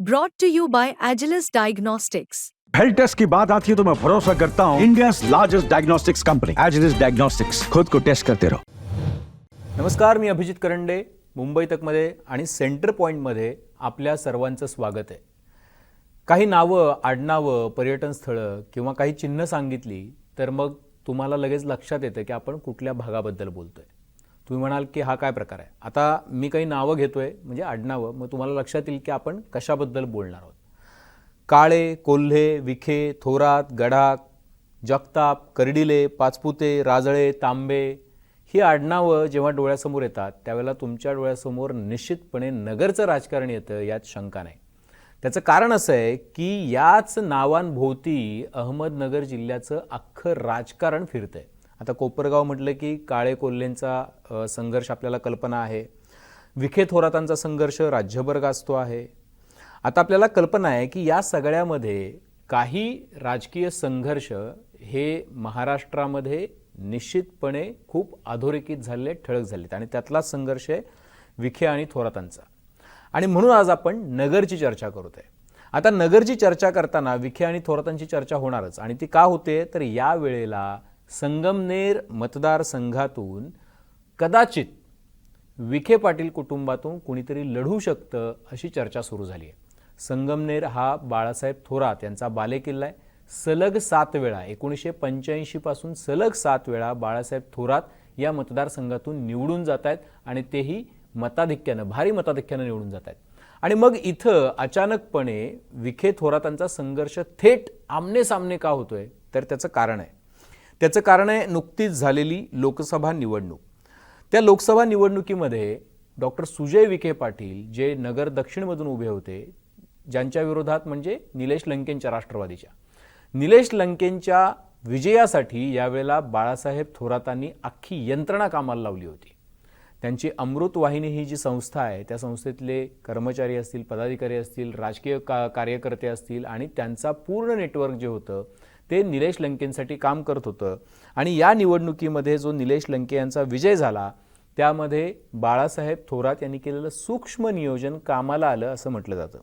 Brought to you by Agilus Diagnostics. Health test की बात आती है तो मैं भरोसा करता हूँ India largest diagnostics company Agilus Diagnostics खुद को टेस्ट करते रहो नमस्कार मी अभिजित करंडे मुंबई तकमध्ये आणि सेंटर पॉईंटमध्ये आपल्या सर्वांचं स्वागत आहे. काही नावं आडनावं पर्यटन स्थळं किंवा काही चिन्ह सांगितली तर मग तुम्हाला लगेच लक्षात येतं की आपण कुठल्या भागाबद्दल बोलतोय. तुम्ही म्हणाल की हा काय प्रकार आहे? आता मी काही नावं घेतोय म्हणजे आडनावं मग तुम्हाला लक्षात येईल की आपण कशाबद्दल बोलणार आहोत. काळे कोल्हे विखे थोरात गडाख जगताप कर्डिले पाचपुते राजळे तांबे ही आडनावं जेव्हा डोळ्यासमोर येतात त्यावेळेला तुमच्या डोळ्यासमोर निश्चितपणे नगरचं राजकारण येतं यात शंका नाही. त्याचं कारण असं आहे की याच नावांभोवती अहमदनगर जिल्ह्याचं अख्खं राजकारण फिरतं आहे आता कोपरगाव म्हटलं की काळे कोल्हेंचा संघर्ष आपल्याला कल्पना आहे. विखे थोरातांचा संघर्ष राज्यभर गाजतो आहे. आता आपल्याला कल्पना आहे की या सगळ्यामध्ये काही राजकीय संघर्ष हे महाराष्ट्रामध्ये निश्चितपणे खूप अधोरेखित झालेले ठळक झालेत आणि त्यातलाच संघर्ष आहे विखे आणि थोरातांचा. आणि म्हणून आज आपण नगरची चर्चा करत आहे आता नगरची चर्चा करताना विखे आणि थोरातांची चर्चा होणारच आणि ती का होते? तर या वेळेला संगमनेर मतदारसंघातून कदाचित विखे पाटील कुटुंबातून कुणीतरी लढू शकतं अशी चर्चा सुरू झाली आहे. संगमनेर हा बाळासाहेब थोरात यांचा बालेकिल्ला आहे. सलग सात वेळा एकोणीसशे पंच्याऐंशीपासून सलग सात वेळा बाळासाहेब थोरात या मतदारसंघातून निवडून जात आहेत आणि तेही मताधिक्यानं भारी मताधिक्यानं निवडून जात आहेत. आणि मग इथं अचानकपणे विखे थोरातांचा संघर्ष थेट आमने सामने का होतोय? तर त्याचं कारण आहे. त्याचं कारण आहे नुकतीच झालेली लोकसभा निवडणूक. त्या लोकसभा निवडणुकीमध्ये डॉक्टर सुजय विखे पाटील जे नगर दक्षिणमधून उभे होते ज्यांच्या विरोधात म्हणजे निलेश लंकेंच्या राष्ट्रवादीच्या. निलेश लंकेंच्या विजयासाठी यावेळेला बाळासाहेब थोरातांनी अख्खी यंत्रणा कामाला लावली होती. त्यांची अमृत वाहिनी ही जी संस्था आहे त्या संस्थेतले कर्मचारी असतील पदाधिकारी असतील राजकीय का कार्यकर्ते असतील आणि त्यांचा पूर्ण नेटवर्क जे होतं ते निलेश लंकेंसाठी काम करत होतं. आणि या निवडणुकीमध्ये जो निलेश लंके यांचा विजय झाला त्यामध्ये बाळासाहेब थोरात यांनी केलेलं सूक्ष्म नियोजन कामाला आलं असं म्हटलं जातं.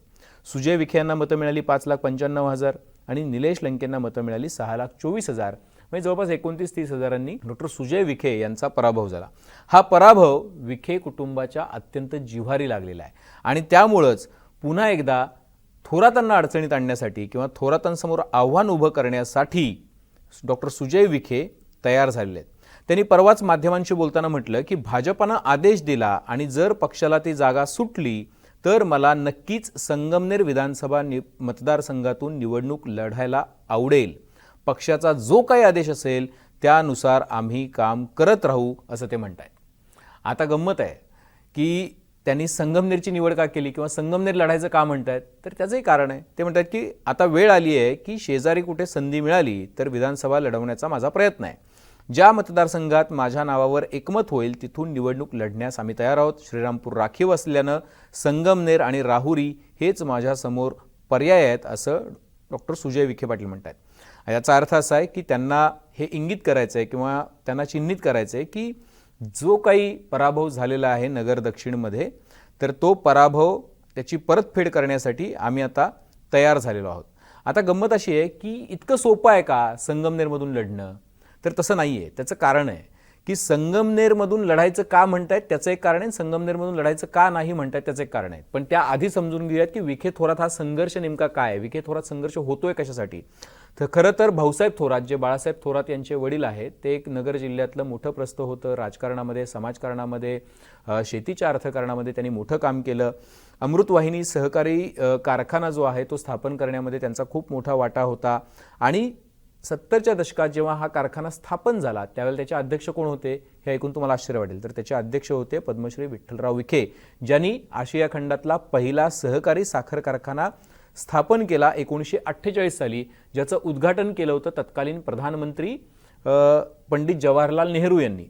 सुजय विखे यांना मतं मिळाली पाच लाख पंच्याण्णव हजार आणि निलेश लंकेंना मतं मिळाली सहा लाख चोवीस हजार. म्हणजे जवळपास एकोणतीस तीस हजारांनी डॉक्टर सुजय विखे यांचा पराभव झाला. हा पराभव विखे कुटुंबाच्या अत्यंत जिव्हारी लागलेला आहे. आणि त्यामुळंच पुन्हा एकदा थोरातांना अडचणीत आणण्यासाठी किंवा थोरातांसमोर आव्हान उभं करण्यासाठी डॉक्टर सुजय विखे तयार झालेले आहेत. त्यांनी परवाच माध्यमांशी बोलताना म्हटलं की भाजपानं आदेश दिला आणि जर पक्षाला ती जागा सुटली तर मला नक्कीच संगमनेर विधानसभा नि मतदारसंघातून निवडणूक लढायला आवडेल. पक्षाचा जो काही आदेश असेल त्यानुसार आम्ही काम करत राहू असं ते म्हणत आहेत आता गंमत आहे की त्यांनी संगमनेरची निवड का केली किंवा संगमनेर लढायचं का म्हणतायत? तर त्याचंही कारण आहे. ते म्हणतात की आता वेळ आली आहे की शेजारी कुठे संधी मिळाली तर विधानसभा लढवण्याचा माझा प्रयत्न आहे. ज्या मतदारसंघात माझ्या नावावर एकमत होईल तिथून निवडणूक लढण्यास आम्ही तयार आहोत. श्रीरामपूर राखीव असल्यानं संगमनेर आणि राहुरी हेच माझ्यासमोर पर्याय आहेत असं डॉक्टर सुजय विखे पाटील म्हणतात याचा अर्थ असा आहे की त्यांना हे इंगित करायचं आहे किंवा त्यांना चिन्हित करायचं आहे की जो काही पराभव झालेला आहे नगर दक्षिणमध्ये तर तो पराभव त्याची परतफेड करण्यासाठी आम्ही आता तयार झालेलो आहोत. आता गंमत अशी आहे की इतकं सोपं आहे का संगमनेरमधून लढणं? तर तसं नाही आहे त्याचं कारण आहे की संगमनेरमधून लढायचं का म्हणतायत त्याचं एक कारण आहे संगमनेरमधून लढायचं का नाही म्हणतायत त्याचं एक कारण आहे. पण त्या आधी समजून घेऊयात की विखे थोरात हा संघर्ष नेमका काय आहे? विखे थोरात संघर्ष होतोय कशासाठी? तर खरं तर भाऊसाहेब थोरात जे बाळासाहेब थोरात यांचे वडील आहेत ते एक नगर जिल्ह्यातलं मोठं प्रस्त होतं. राजकारणामध्ये समाजकारणामध्ये शेतीच्या अर्थकारणामध्ये त्यांनी मोठं काम केलं. अमृतवाहिनी सहकारी कारखाना जो आहे तो स्थापन करण्यामध्ये त्यांचा खूप मोठा वाटा होता. आणि सत्तरच्या दशकात जेव्हा हा कारखाना स्थापन झाला त्यावेळेला त्याचे अध्यक्ष कोण होते? हे ऐकून तुम्हाला आश्चर्य वाटेल. तर त्याचे अध्यक्ष होते पद्मश्री विठ्ठलराव विखे ज्यांनी आशिया खंडातला पहिला सहकारी साखर कारखाना स्थापन केला एकोणीसशे अठ्ठेचाळीस साली ज्याचं उद्घाटन केलं होतं तत्कालीन प्रधानमंत्री पंडित जवाहरलाल नेहरू यांनी.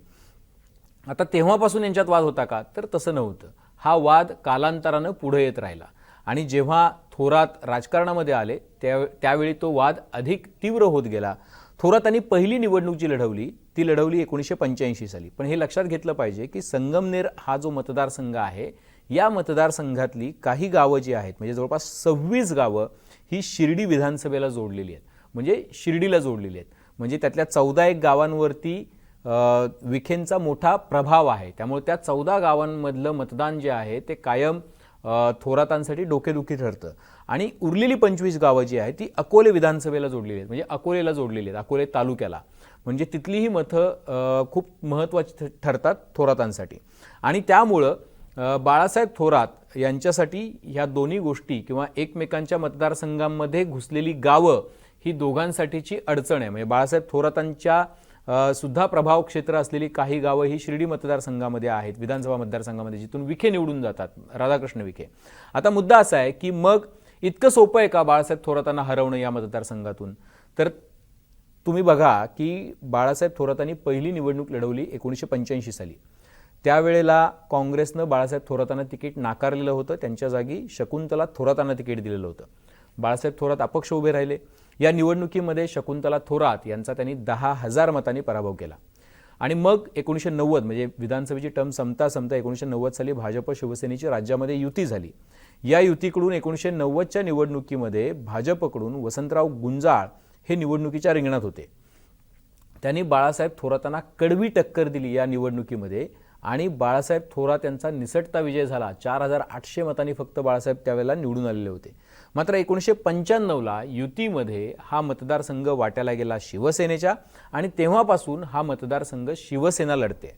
आता तेव्हापासून यांच्यात वाद होता का? तर तसं नव्हतं. हा वाद कालांतरानं पुढे येत राहिला. आणि जेव्हा थोरात राजकारणामध्ये आले त्या त्यावेळी तो वाद अधिक तीव्र होत गेला. थोरात थोरातांनी पहिली निवडणूक जी लढवली ती लढवली एकोणीसशे पंच्याऐंशी साली. पण हे लक्षात घेतलं पाहिजे की संगमनेर हा जो मतदारसंघ आहे या मतदारसंघातली काही गावं जी आहेत म्हणजे जवळपास सव्वीस गावं ही शिर्डी विधानसभेला जोडलेली आहेत. म्हणजे शिर्डीला जोडलेली आहेत. म्हणजे त्यातल्या चौदा एक गावांवरती विखेंचा मोठा प्रभाव आहे. त्यामुळे त्या चौदा गावांमधलं मतदान जे आहे ते कायम थोरातांसाठी डोकेदुखी ठरतं. आणि उरलेली पंचवीस गावं जी आहेत ती अकोले विधानसभेला जोडलेली आहेत. म्हणजे अकोलेला जोडलेली आहेत अकोले तालुक्याला. म्हणजे तिथलीही मतं खूप महत्त्वाची ठ- ठरतात थोरातांसाठी. आणि त्यामुळं बाळासाहेब थोरात यांच्यासाठी ह्या दोन्ही गोष्टी किंवा एकमेकांच्या मतदारसंघांमध्ये घुसलेली गावं ही दोघांसाठीची अडचण आहे. म्हणजे बाळासाहेब थोरातांच्या सुद्धा प्रभाव क्षेत्र असलेली काही गावं ही शिर्डी मतदारसंघामध्ये आहेत. विधानसभा मतदारसंघामध्ये जिथून विखे निवडून जातात. राधाकृष्ण विखे. आता मुद्दा असा आहे की मग इतकं सोपं आहे का बाळासाहेब थोरातांना हरवणं या मतदारसंघातून? तर तुम्ही बघा की बाळासाहेब थोरातांनी पहिली निवडणूक लढवली एकोणीसशे पंच्याऐंशी साली. त्यावेळेला काँग्रेसनं बाळासाहेब थोरातांना तिकीट नाकारलेलं होतं. त्यांच्या जागी शकुंतला थोरातांना तिकीट दिलेलं होतं. बाळासाहेब थोरात अपक्ष उभे राहिले. या निवडणुकीमध्ये शकुंतला थोरात यांचा त्यांनी दहा हजार मतांनी पराभव केला. आणि मग एकोणीसशे नव्वद म्हणजे विधानसभेची टर्म संपता संपता एकोणीसशे नव्वद साली भाजप शिवसेनेची राज्यामध्ये युती झाली. या युतीकडून एकोणीसशे नव्वदच्या निवडणुकीमध्ये भाजपकडून वसंतराव गुंजाळ हे निवडणुकीच्या रिंगणात होते. त्यांनी बाळासाहेब थोरातांना कडवी टक्कर दिली या निवडणुकीमध्ये आणि बाळासाहेब थोरात यांचा निसटता विजय झाला. चार हजार आठशे मतांनी फक्त बाळासाहेब त्यावेळेला निवडून आलेले होते. मात्र एकोणीसशे पंच्याण्णवला युतीमध्ये हा मतदारसंघ वाट्याला गेला शिवसेनेच्या आणि तेव्हापासून हा मतदारसंघ शिवसेना लढते.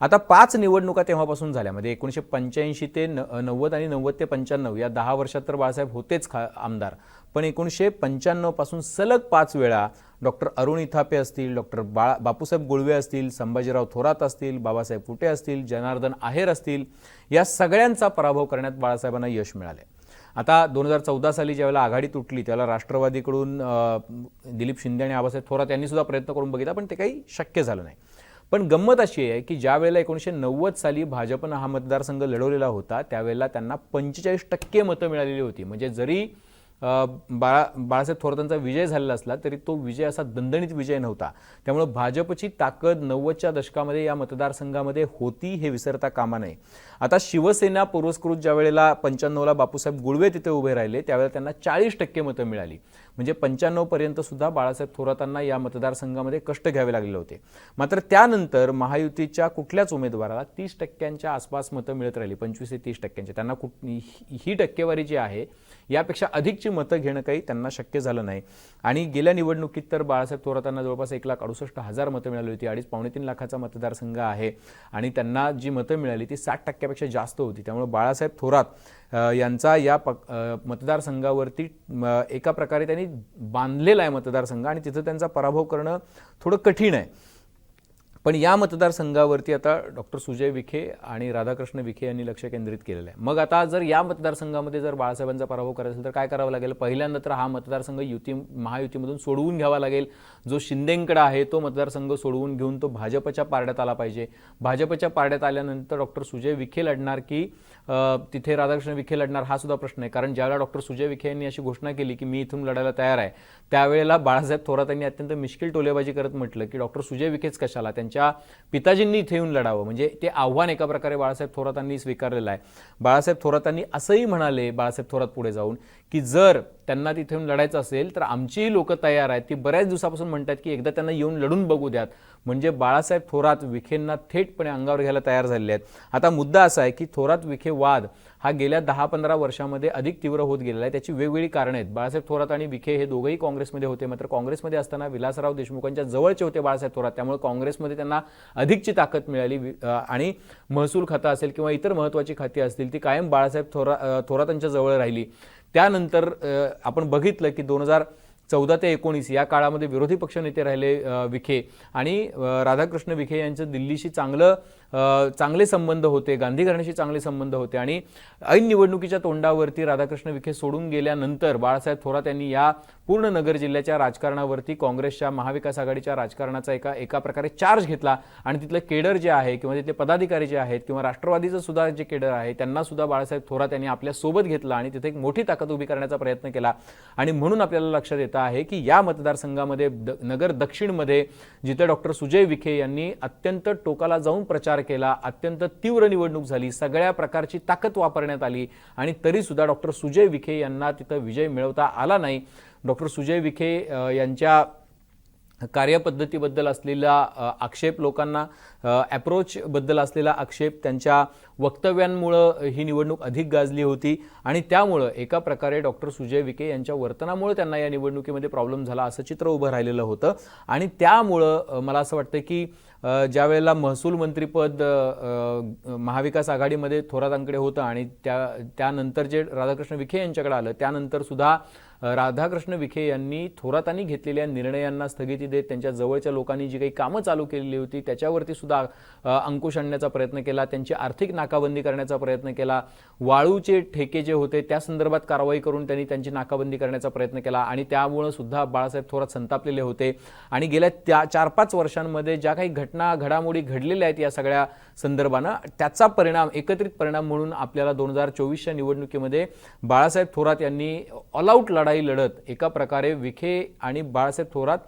आता पाच निवडणुका तेव्हापासून झाल्या. म्हणजे एकोणीसशे पंच्याऐंशी ते न नव्वद आणि नव्वद ते पंच्याण्णव या दहा वर्षात तर बाळासाहेब होतेच खा आमदार. पण एकोणीसशे पंच्याण्णवपासून सलग पाच वेळा डॉक्टर अरुण इथापे असतील डॉक्टर बाळा बापूसाहेब गुळवे असतील संभाजीराव थोरात असतील बाबासाहेब फुटे असतील जनार्दन आहेर असतील या सगळ्यांचा पराभव करण्यात बाळासाहेबांना यश मिळाले. आता दोन हजार चौदा साली ज्यावेळेला आघाडी तुटली त्यावेळेला राष्ट्रवादीकडून दिलीप शिंदे आणि आबासाहेब थोरात यांनीसुद्धा प्रयत्न करून बघितला पण ते काही शक्य झालं नाही. पण गंमत अशी आहे की ज्या वेळेला एकोणीसशे नव्वद साली भाजपनं हा मतदारसंघ लढवलेला होता त्यावेळेला त्यांना पंचेचाळीस टक्के मतं मिळालेली होती. म्हणजे जरी बाळा बाळासाहेब थोरातांचा विजय झालेला असला तरी तो विजय असा दणदणीत विजय नव्हता. त्यामुळे भाजपची ताकद नव्वदच्या दशकामध्ये या मतदारसंघामध्ये होती हे विसरता कामा नये. आता शिवसेना पुरस्कृत ज्या वेळेला पंच्याण्णवला बापूसाहेब गुळवे तिथे उभे राहिले त्यावेळेला त्यांना चाळीस टक्के मतं मिळाली. म्हणजे पंच्याण्णवपर्यंत सुद्धा बाळासाहेब थोरातांना या मतदारसंघामध्ये कष्ट घ्यावे लागले होते. मात्र त्यानंतर महायुतीच्या कुठल्याच उमेदवाराला तीस टक्क्यांच्या आसपास मतं मिळत राहिली पंचवीस ते तीस टक्क्यांची. त्यांना कुठ ही- ही टक्केवारी जी आहे यापेक्षा अधिकची मतं घेणं काही त्यांना शक्य झालं नाही. आणि गेल्या निवडणुकीत तर बाळासाहेब थोरातांना जवळपास एक लाख अडुसष्ट हजार मतं मिळाली होती. अडीच पावणे तीन लाखाचा मतदारसंघ आहे. आणि त्यांना जी मतं मिळाली ती साठ टक्क्यापेक्षा जास्त होती. त्यामुळे बाळासाहेब थोरात यांचा या पक मतदारसंघावरती एका प्रकारे त्यांनी बांधलेला आहे मतदारसंघ आणि तिथं त्यांचा पराभव करणं थोडं कठीण आहे. पण या मतदारसंघावरती आता डॉक्टर सुजय विखे आणि राधाकृष्ण विखे यांनी लक्ष केंद्रित केलेलं आहे. मग आता जर या मतदारसंघामध्ये जर बाळासाहेबांचा पराभव करायचा असेल तर काय करावं लागेल? पहिल्यांदा तर हा मतदारसंघ युती महायुतीमधून सोडवून घ्यावा लागेल. जो शिंदेंकडे आहे तो मतदारसंघ सोडवून घेऊन तो भाजपच्या पारड्यात आला पाहिजे. भाजपच्या पारड्यात आल्यानंतर डॉक्टर सुजय विखे लढणार की तिथे राधाकृष्ण विखे लढणार हा सुद्धा प्रश्न आहे. कारण ज्यावेळेला डॉक्टर सुजय विखे यांनी अशी घोषणा केली की मी इथून लढायला तयार आहे त्यावेळेला बाळासाहेब थोरात यांनी अत्यंत मिश्किल टोलेबाजी करत म्हटलं की डॉक्टर सुजय विखेच कशाला? त्यांच्या पिताजींनी इथे येऊन लढावं. म्हणजे ते आव्हान एका प्रकारे बाळासाहेब थोरातांनी स्वीकारलेलं आहे. बाळासाहेब थोरातांनी असंही म्हणाले बाळासाहेब थोरात पुढे जाऊन की जर त्यांना तिथे येऊन लढायचं असेल तर आमचीही लोकं तयार आहेत. ती बऱ्याच दिवसापासून म्हणतात की एकदा त्यांना येऊन लढून बघू द्यात. म्हणजे बाळासाहेब थोरात विखेंना थेटपणे अंगावर घ्यायला तयार झालेले आहेत. आता मुद्दा असा आहे की थोरात विखे वाद हा गेल्या दहा पंधरा वर्षामध्ये अधिक तीव्र होत गेलेला आहे. त्याची वेगवेगळी कारणं आहेत. बाळासाहेब थोरात आणि विखे हे दोघंही काँग्रेसमध्ये होते. मात्र काँग्रेसमध्ये असताना विलासराव देशमुखांच्या जवळचे होते बाळासाहेब थोरात. त्यामुळे काँग्रेसमध्ये त्यांना अधिकची ताकद मिळाली. आणि महसूल खातं असेल किंवा इतर महत्त्वाची खाती असतील ती कायम बाळासाहेब थोरा थोरातांच्या जवळ राहिली. त्यानंतर आपण बघितलं की दोन हजार चौदा ते एकोणीस या काळामध्ये विरोधी पक्षनेते राहिले विखे. आणि राधाकृष्ण विखे यांचं दिल्लीशी चांगलं चांगले संबंध होते गांधी घराण्याशी चांगले संबंध होते. आणि ऐन निवडणुकीच्या तोंडावरती राधाकृष्ण विखे सोडून गेल्यानंतर बाळासाहेब थोरात यांनी या पूर्ण नगर जिल्ह्याच्या राजकारणावरती काँग्रेसच्या महाविकास आघाडीच्या राजकारणाचा एका एका प्रकारे चार्ज घेतला. आणि तिथलं केडर जे आहे किंवा तिथले पदाधिकारी जे आहेत किंवा राष्ट्रवादीचं सुद्धा जे केडर आहे त्यांना सुद्धा बाळासाहेब थोरात यांनी आपल्यासोबत घेतलं आणि तिथे एक मोठी ताकद उभी करण्याचा प्रयत्न केला. आणि म्हणून आपल्याला लक्षात येतं शक्यता आहे की या मतदारसंघामध्ये द नगर दक्षिणमध्ये जिथे डॉक्टर सुजय विखे यांनी अत्यंत टोकाला जाऊन प्रचार केला अत्यंत तीव्र निवडणूक झाली सगळ्या प्रकारची ताकद वापरण्यात आली आणि तरीसुद्धा डॉक्टर सुजय विखे यांना तिथं विजय मिळवता आला नाही. डॉक्टर सुजय विखे यांच्या कार्यपद्धतीबद्दल असलेला आक्षेप लोकांना ॲप्रोचबद्दल असलेला आक्षेप त्यांच्या वक्तव्यांमुळं ही निवडणूक अधिक गाजली होती. आणि त्यामुळं एका प्रकारे डॉक्टर सुजय विखे यांच्या वर्तनामुळे त्यांना या निवडणुकीमध्ये प्रॉब्लेम झाला असं चित्र उभं राहिलेलं होतं. आणि त्यामुळं मला असं वाटतं की ज्यावेळेला ज्या वेळेला महसूल मंत्रीपद महाविकास आघाडीमध्ये थोरातांकडे होतं आणि त्या त्यानंतर जे राधाकृष्ण विखे यांच्याकडे आलं त्यानंतर सुद्धा राधाकृष्ण विखे यांनी थोरातांनी घेतलेल्या निर्णयांना स्थगिती देत त्यांच्या जवळच्या लोकांनी जी काही कामं चालू केलेली होती त्याच्यावरती सुद्धा अंकुश आणण्याचा प्रयत्न केला त्यांची आर्थिक नाकाबंदी करण्याचा प्रयत्न केला वाळूचे ठेके जे होते त्या संदर्भात कारवाई करून त्यांनी त्यांची नाकाबंदी करण्याचा प्रयत्न केला आणि त्यामुळं सुद्धा बाळासाहेब थोरात संतापलेले होते. आणि गेल्या त्या चार पाच वर्षांमध्ये ज्या काही घटना घडामोडी घडलेल्या आहेत या सगळ्या संदर्भानं त्याचा परिणाम एकत्रित परिणाम म्हणून आपल्याला दोन हजार चोवीसच्या निवडणुकीमध्ये बाळासाहेब थोरात यांनी ऑल आऊट लढाई लढत एका प्रकारे विखे आणि बाळासाहेब थोरात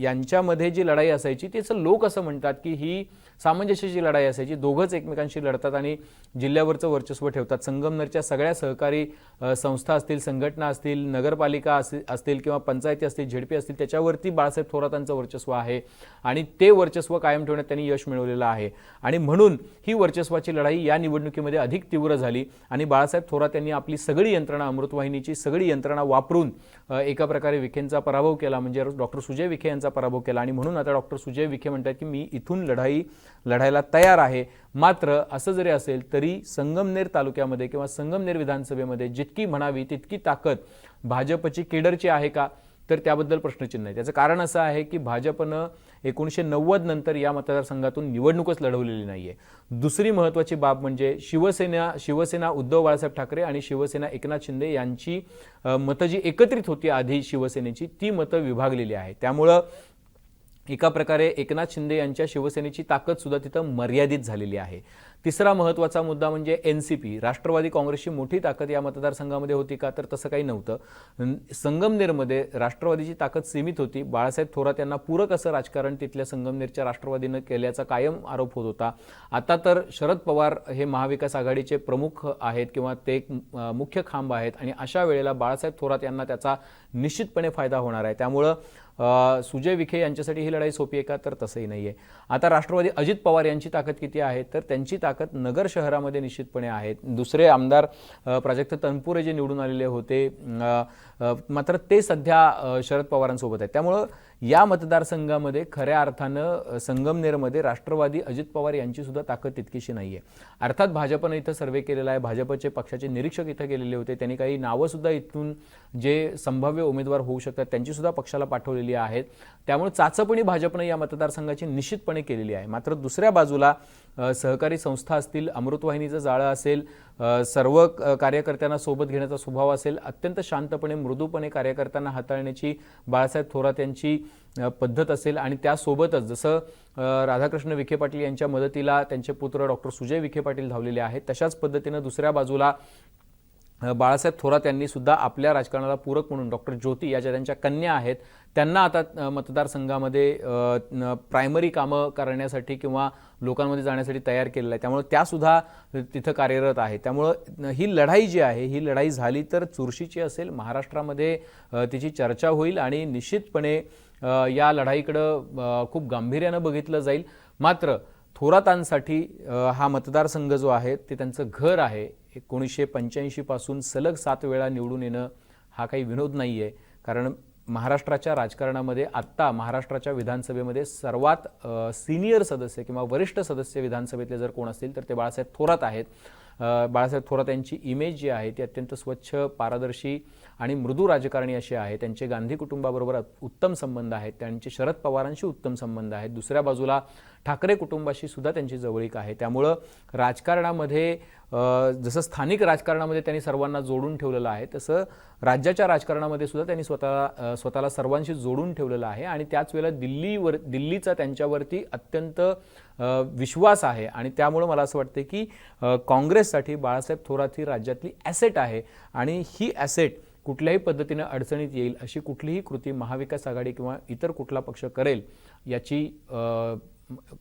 यांच्यामध्ये जी लढाई असायची त्याचं लोक असं म्हणतात की ही सामंजस्याची लढाई असायची. दोघंच एकमेकांशी लढतात आणि जिल्ह्यावरचं वर्चस्व ठेवतात. संगमनरच्या सगळ्या सहकारी संस्था असतील संघटना असतील नगरपालिका असतील किंवा पंचायती असतील झेडपी असतील त्याच्यावरती बाळासाहेब थोरातांचं वर्चस्व आहे. आणि ते वर्चस्व कायम ठेवण्यात त्यांनी यश मिळवलेलं आहे. आणि म्हणून ही वर्चस्वाची लढाई या निवडणुकीमध्ये अधिक तीव्र झाली आणि बाळासाहेब थोरात यांनी आपली सगळी यंत्रणा अमृतवाहिनीची सगळी यंत्रणा वापरून एका प्रकारे विखेंचा पराभव केला. म्हणजे डॉक्टर सुजय विखे यांचा पराभव केला. आणि म्हणून आता डॉक्टर सुजय विखे म्हणतात की मी इथून लढाई लढायला तयार आहे. मात्र असं जरी असेल तरी संगमनेर तालुक्यामध्ये किंवा संगमनेर विधानसभेमध्ये जितकी म्हणावी तितकी ताकद भाजपची केडरची आहे का? तर त्याबद्दल प्रश्नचिन्ह आहे. त्याचं कारण असं आहे की भाजपनं एकोणीसशे नव्वद नंतर या मतदारसंघातून निवडणूकच लढवलेली नाही आहे दुसरी महत्त्वाची बाब म्हणजे शिवसेना शिवसेना उद्धव बाळासाहेब ठाकरे आणि शिवसेना एकनाथ शिंदे यांची मतं जी एकत्रित होती आधी शिवसेनेची ती मतं विभागलेली आहे त्यामुळं एका प्रकारे एकनाथ शिंदे यांच्या शिवसेनेची ताकद सुद्धा तिथं मर्यादित झालेली आहे. तिसरा महत्त्वाचा मुद्दा म्हणजे एन सी पी राष्ट्रवादी काँग्रेसची मोठी ताकद या मतदारसंघामध्ये होती का? तर तसं काही नव्हतं. संगमनेरमध्ये राष्ट्रवादीची ताकद सीमित होती. बाळासाहेब थोरात यांना पूरक असं राजकारण तिथल्या संगमनेरच्या राष्ट्रवादीनं केल्याचा कायम आरोप होत होता. आता तर शरद पवार हे महाविकास आघाडीचे प्रमुख आहेत किंवा ते एक मुख्य खांब आहेत आणि अशा वेळेला बाळासाहेब थोरात यांना त्याचा निश्चितपणे फायदा होणार आहे. त्यामुळं सुजय विखे यांच्यासाठी ही लढाई सोपी आहे का? तर तसंही नाही आहे आता राष्ट्रवादी अजित पवार यांची ताकद किती आहे? तर त्यांची ताकद नगर शहरामध्ये निश्चितपणे आहे. दुसरे आमदार प्राजक्त तनपुरे जे निवडून आलेले होते मात्र ते सध्या शरद पवारांसोबत आहेत. त्यामुळं या मतदारसंघामध्ये खऱ्या अर्थानं संगमनेरमध्ये राष्ट्रवादी अजित पवार यांची सुद्धा ताकद तितकीशी नाही आहे अर्थात भाजपनं इथं सर्वे केलेला आहे. भाजपचे पक्षाचे निरीक्षक इथं गेलेले होते. त्यांनी काही नावंसुद्धा इथून जे संभाव्य उमेदवार होऊ शकतात त्यांचीसुद्धा पक्षाला पाठवलेली आहेत. त्यामुळे चाचपणी भाजपनं या मतदारसंघाची निश्चितपणे केलेली आहे. मात्र दुसऱ्या बाजूला सहकारी संस्था असतील अमृतवाहिनीचं जाळं असेल सर्व कार्यकर्त्यांना सोबत घेण्याचा स्वभाव असेल अत्यंत शांतपणे मृदूपणे कार्यकर्त्यांना हाताळण्याची बाळासाहेब थोरात यांची पद्धत असेल आणि त्यासोबतच जसं राधाकृष्ण विखे पाटील यांच्या मदतीला त्यांचे पुत्र डॉक्टर सुजय विखे पाटील धावलेले आहेत तशाच पद्धतीनं दुसऱ्या बाजूला बाळासाहेब थोरात यांनी सुद्धा आपल्या राजकारणाला पूरक म्हणून डॉक्टर ज्योती या ज्या त्यांच्या कन्या आहेत त्यांना आता मतदारसंघामध्ये प्रायमरी कामं करण्यासाठी किंवा लोकांमध्ये जाण्यासाठी तयार केलेलं आहे. त्यामुळे त्यासुद्धा तिथं कार्यरत आहे. त्यामुळं ही लढाई जी आहे ही लढाई झाली तर चुरशीची असेल महाराष्ट्रामध्ये तिची चर्चा होईल आणि निश्चितपणे या लढाईकडं खूप गांभीर्यानं बघितलं जाईल. मात्र थोरातांसाठी हा मतदारसंघ जो आहे ते त्यांचं घर आहे. एकोणीसशे पंच्याऐंशीपासून सलग सात वेळा निवडून येणं हा काही विनोद नाही आहे कारण महाराष्ट्राच्या राजकारणामध्ये आत्ता महाराष्ट्राच्या विधानसभेमध्ये सर्वात सिनियर सदस्य किंवा वरिष्ठ सदस्य विधानसभेतले जर कोण असतील तर ते बाळासाहेब थोरात आहेत. बाळासाहेब थोरात यांची इमेज जी आहे ती अत्यंत स्वच्छ पारदर्शी आणि मृदू राजकारणी अशी आहे. त्यांचे गांधी कुटुंबाबरोबर उत्तम संबंध आहेत. त्यांचे शरद पवारांशी उत्तम संबंध आहेत. दुसऱ्या बाजूला ठाकरे कुटुंबाशी सुद्धा त्यांची जवळीक आहे. त्यामुळं राजकारणामध्ये जसं स्थानिक राजकारणामध्ये त्यांनी सर्वांना जोडून ठेवलेलं आहे तसं राज्याच्या राजकारणामध्ये सुद्धा त्यांनी स्वतःला स्वतःला सर्वांशी जोडून ठेवलेलं आहे आणि त्याच वेळेला दिल्लीवर दिल्लीचा त्यांच्यावरती अत्यंत विश्वास आहे आणि त्यामुळं मला असं वाटतं की काँग्रेससाठी बाळासाहेब थोरात ही राज्यातली ॲसेट आहे आणि ही ॲसेट कुठल्याही पद्धतीनं अडचणीत येईल अशी कुठलीही कृती महाविकास आघाडी किंवा इतर कुठला पक्ष करेल याची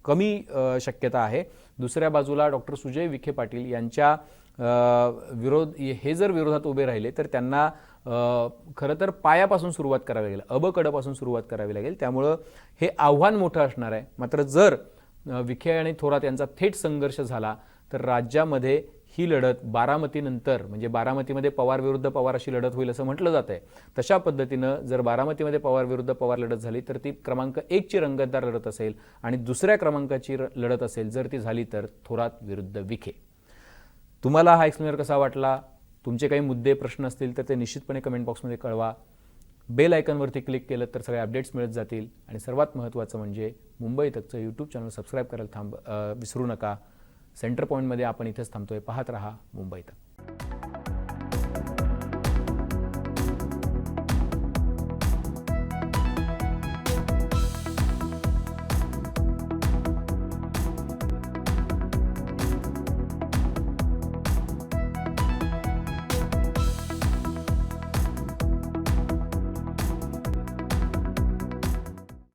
कमी शक्यता आहे. दुसऱ्या बाजूला डॉक्टर सुजय विखे पाटील यांच्या विरोध हे जर विरोधात उभे राहिले तर त्यांना खरं तर पायापासून सुरुवात करावी लागेल अबकडपासून सुरुवात करावी लागेल. त्यामुळं हे आव्हान मोठं असणार आहे. मात्र जर विखे आणि थोरात यांचा थेट संघर्ष झाला तर राज्यामध्ये ही लढत बारामतीनंतर म्हणजे बारामतीमध्ये पवार विरुद्ध पवार अशी लढत होईल असं म्हटलं जात आहे तशा पद्धतीनं जर बारामतीमध्ये पवार विरुद्ध पवार लढत झाली तर ती क्रमांक एकची रंगतदार लढत असेल आणि दुसऱ्या क्रमांकाची लढत असेल जर ती झाली तर थोरात विरुद्ध विखे. तुम्हाला हा एक्सप्लेनर कसा वाटला? तुमचे काही मुद्दे प्रश्न असतील तर ते निश्चितपणे कमेंट बॉक्समध्ये कळवा. बेल आयकनवरती क्लिक केलं तर सगळे अपडेट्स मिळत जातील. आणि सर्वात महत्त्वाचं म्हणजे मुंबई तकचं यूट्यूब चॅनल सबस्क्राईब करायला थांब विसरू नका. सेंटर पॉईंटमध्ये आपण इथेच थांबतोय. पाहत रहा मुंबईत